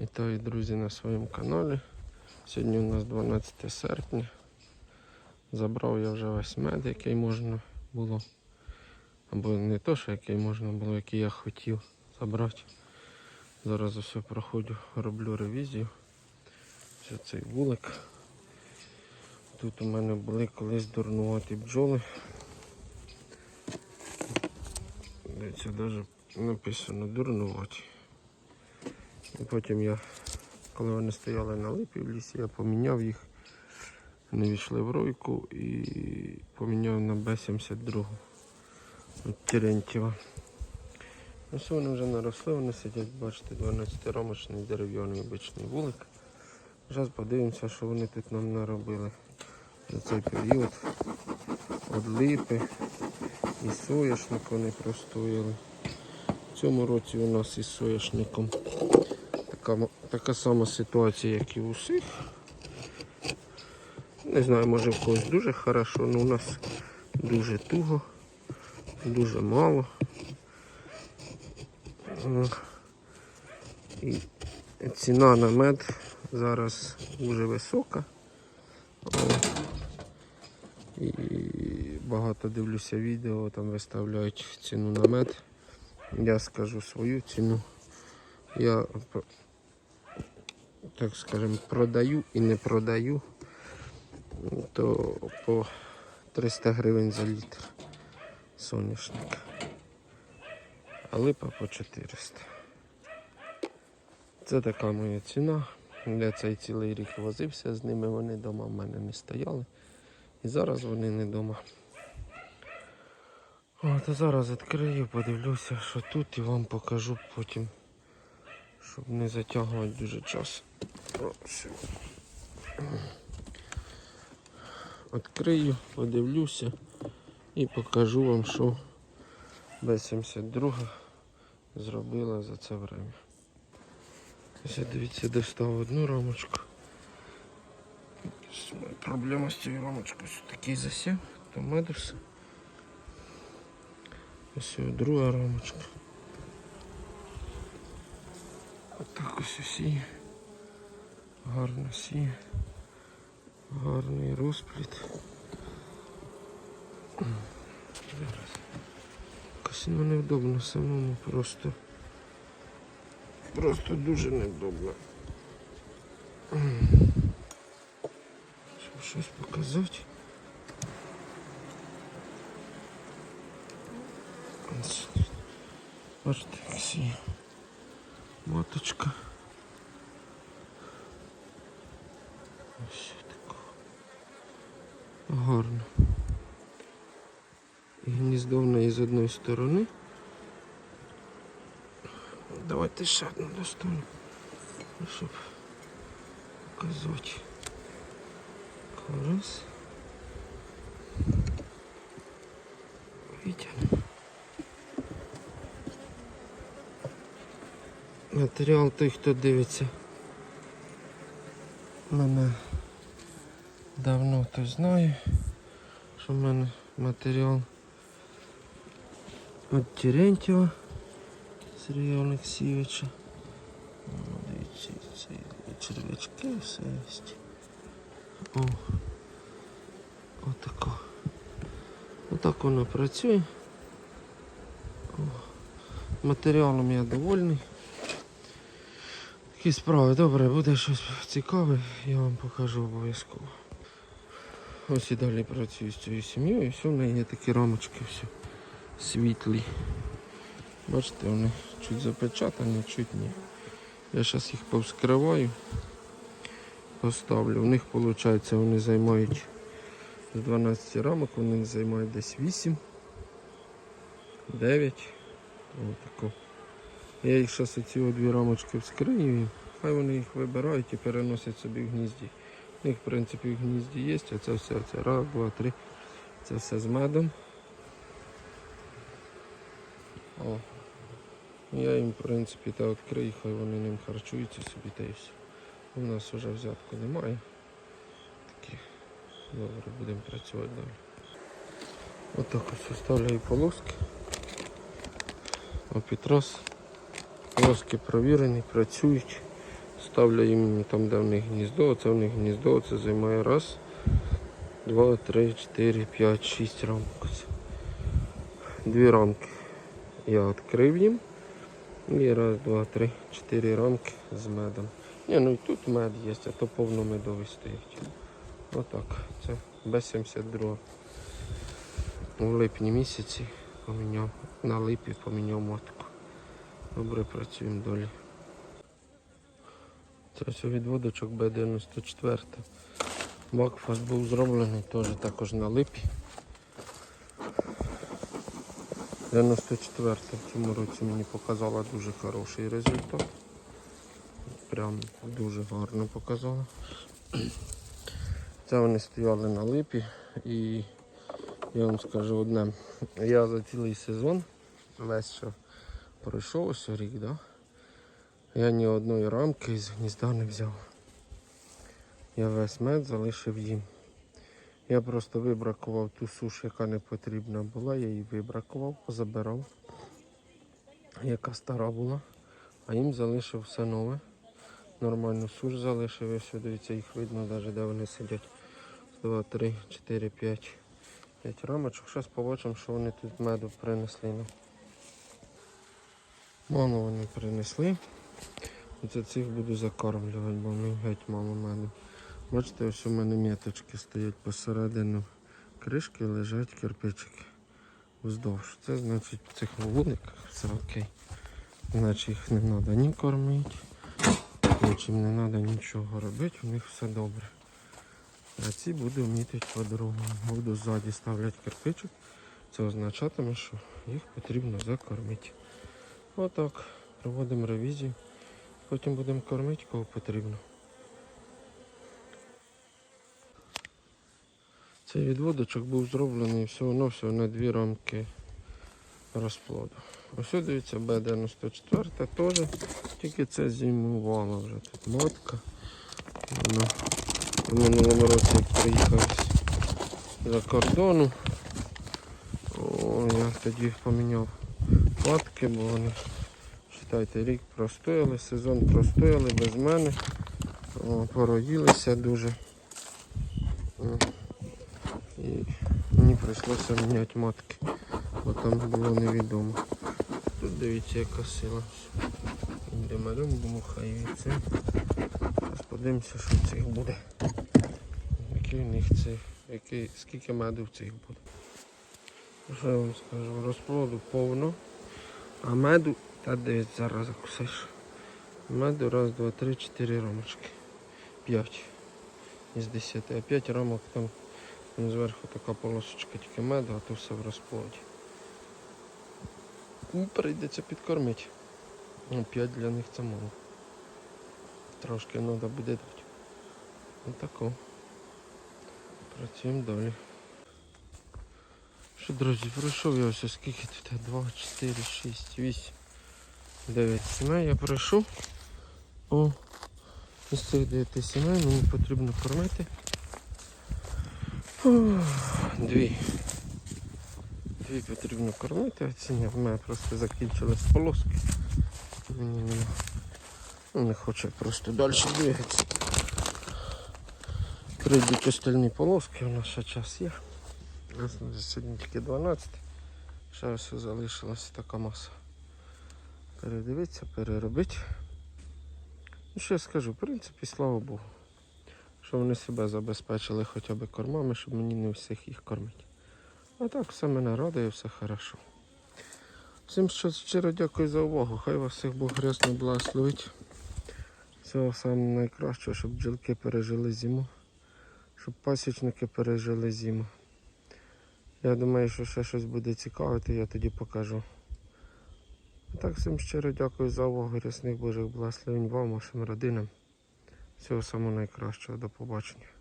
Вітаю, друзі, на своєму каналі. Сьогодні у нас 12 серпня. Забрав я вже весь мед, який можна було. Або не то, що який можна було, який я хотів забрати. Зараз усе проходжу, роблю ревізію. Ось цей вулик. Тут у мене були колись дурнуваті бджоли. Дивіться, навіть написано дурнуваті. І потім я, коли вони стояли на липі в лісі, я поміняв їх. Вони війшли в ройку і поміняв на Б-72 від Терентьєва. Ну все, вони вже наросли, вони сидять, бачите, 12-рамочний дерев'яний обичний вулик. Зараз подивимося, що вони тут нам наробили за цей період. От липи і соняшник вони простояли. В цьому році у нас із соняшником така, така сама ситуація, як і у всіх. Не знаю, може в когось дуже хорошо, але у нас дуже туго, дуже мало. Е, І ціна на мед зараз дуже висока. І багато дивлюся відео, там виставляють ціну на мед. Я скажу свою ціну. Я так скажем, продаю і не продаю, то по 300 гривень за літр соняшник. А липа по 400. Це така моя ціна. Я цей цілий рік возився з ними, вони вдома в мене не стояли. І зараз вони не вдома. От, а зараз відкрию, подивлюся, що тут і вам покажу потім, щоб не затягувати дуже час. Відкрию, подивлюся і покажу вам, що Б-72 зробила за це время. Ось я, дивіться, достав одну рамочку. Проблема з цією рамочкою, що такий засів, то медус. Ось друга рамочка. Отак ось усі. Гарно сіє. Гарний розпліт. Зараз. Якось ну, невдобно самому просто. Просто дуже невдобно. Щоб щось показати. Ось. Маточка. Ось такого. Гарно. І гніздо в неї з одної сторони. Давайте ще одну достану, щоб показати. Раз. Витягнемо. Матеріал той, хто дивиться мене давно той знає, що в мене матеріал від Терентьєва Сергія Олексійовича. Червячки все є. О, отако. Отак воно працює. Матеріалом я довольний. Такі справи, добре, буде щось цікаве, я вам покажу обов'язково. Ось і далі працюю з цією сім'єю, і все в неї є такі рамочки, все світлі. Бачите, вони чуть запечатані, чуть ні. Я зараз їх повскриваю, поставлю. У них виходить, вони займають з 12 рамок, вони займають десь 8, 9. Отако. Я їх зараз оці дві рамочки вскрию, хай вони їх вибирають і переносять собі в гнізді. У них, в принципі, в гнізді є, а це все, це раз, два, три. Це все з медом. О. Я їм, в принципі, та відкрию, хай вони ним харчуються собі та і все. У нас вже взятку немає. Такі. Добре, будемо працювати далі. Отак ось оставляю полоски. Опітрос. Полоски провірені, працюють. Ставлю їм там, де в них гніздо, це в них гніздо, це займає раз, два, три, чотири, п'ять, шість рамок. Дві рамки я відкрив їм. І раз, два, три, чотири рамки з медом. Ні, ну і тут мед є, а то повно медовий стоїть. Отак. Це Б-72. У липні місяці поміняв, на липі поміняв матку. Добре працюємо далі. Це ось відводочок Б-94. Бакфас був зроблений теж також на липі. 94 в цьому році мені показала дуже хороший результат. Прям дуже гарно показала. Це вони стояли на липі і я вам скажу одне. Я за цілий сезон, весь що пройшов ось рік, да? я ні одної рамки з гнізда не взяв. Я весь мед залишив їм. Я просто вибракував ту суш, яка не потрібна була, я її вибракував, позабирав, яка стара була, а їм залишив все нове. Нормальну суш залишив, ось дивіться, їх видно навіть де вони сидять. 2, 3, 4, 5, 5 рамочок. Зараз побачимо, що вони тут меду принесли. Мало вони принесли. Оце цих буду закармлювати, бо в них геть мало меду. Бачите, ось у мене міточки стоять посередину кришки лежать кирпичики вздовж. Це значить в цих вуликах все окей. Значить їх не треба ні кормити, нічим не треба нічого робити, у них все добре. А ці буду мітити по-другому. Буду ззаді ставляти кирпичик. Це означатиме, що їх потрібно закормити. Отак. Проводимо ревізію. Потім будемо кормити, кого потрібно. Цей відводочок був зроблений всього-навсього на дві рамки розплоду. Ось дивіться, Б-94 теж, тільки це зимувала вже тут матка. Вона в минулому році приїхав за кордону. О, я тоді поміняв матки, бо вони, вважайте, рік простояли, сезон простояли без мене. Пороїлися дуже. І мені прийшлося міняти матки, бо там було невідомо. Тут дивіться яка сила. Демарем бумухає від це. Зараз подивимося, що цих буде. Який в них цих, який, скільки меду в цих буде. Що я вам скажу, розплоду повно, а меду, та дивіться, зараз закусиш. Меду раз, два, три, чотири рамочки. П'ять із десяти. А п'ять рамок там там зверху така полосочка тільки меду, а то все в розплоді. Ну, Прийдеться підкормити. Ну, 5 для них це мало. Трошки треба буде дати. Отако. Працюємо далі. Що, друзі, пройшов я ось скільки тут? 2, 4, 6, 8, 9 сімей я пройшов. О, із цих 9 сімей мені потрібно кормити. Дві. Дві потрібно кормити, ці в мене просто закінчились полоски. Мені нема. Ну, не хоче просто далі двигатися. Прийдуть остальні полоски, у нас ще час є. Сьогодні тільки 12. Ще ось залишилася така маса. Передивитися, переробити. І що я скажу, в принципі, слава Богу що вони себе забезпечили хоча б кормами, щоб мені не всіх їх кормити. А так все мене радує, все хорошо. Всім щиро дякую за увагу. Хай вас всіх Бог грясно благословить. Всього самого найкращого, щоб бджілки пережили зиму, щоб пасічники пережили зиму. Я думаю, що ще щось буде цікавити, я тоді покажу. Так, всім щиро дякую за увагу. Рясних Божих благословень вам, вашим родинам. Всього самого найкращого. До побачення.